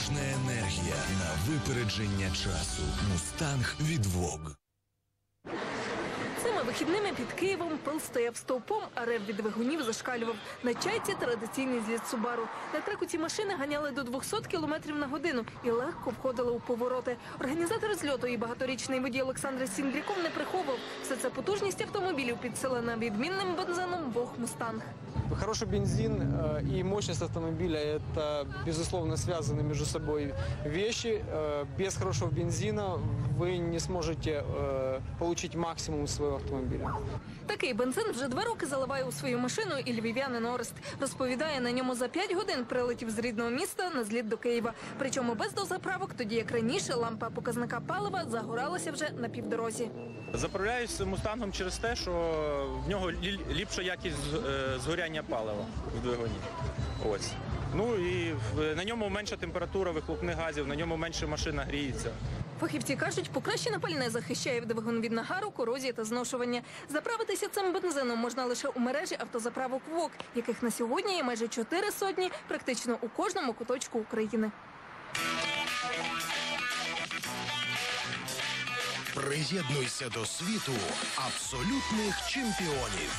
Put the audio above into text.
Потужна енергія на випередження часу. Мустанг від Vogue. Цими вихідними під Києвом пил стояв стовпом, а рев від двигунів зашкалював. На чайці традиційний зліт Субару. На треку ці машини ганяли до 200 км на годину і легко входили у повороти. Організатор зльоту і багаторічний водій Олександр Сіндріков не приховував Все це потужність автомобілів підсилена відмінним бензином Вог Мустанг. Хороший бензин э, и мощность автомобиля – это, безусловно, связаны между собой вещи. Э, без хорошего бензина вы не сможете э, получить максимум из своего автомобиля. Такий бензин вже два роки заливає у свою машину і львів'янин Орест. Розповідає, на ньому за 5 годин прилетів з рідного міста на зліт до Києва. Причому без дозаправок, тоді як раніше лампа показника палива загоралася вже на півдорозі. Заправляюсь мустангом через те, що в нього лі- ліпша якість е, згоряння палива в двигуні. Ось. Ну і на ньому менша температура вихлопних газів, на ньому менше машина гріється. Фахівці кажуть, покращене пальне захищає двигун від нагару, корозії та зношування. Заправитися цим бензином можна лише у мережі автозаправок ВОК, яких на сьогодні є майже чотири сотні, практично у кожному куточку України. Приєднуйся до світу абсолютних чемпіонів.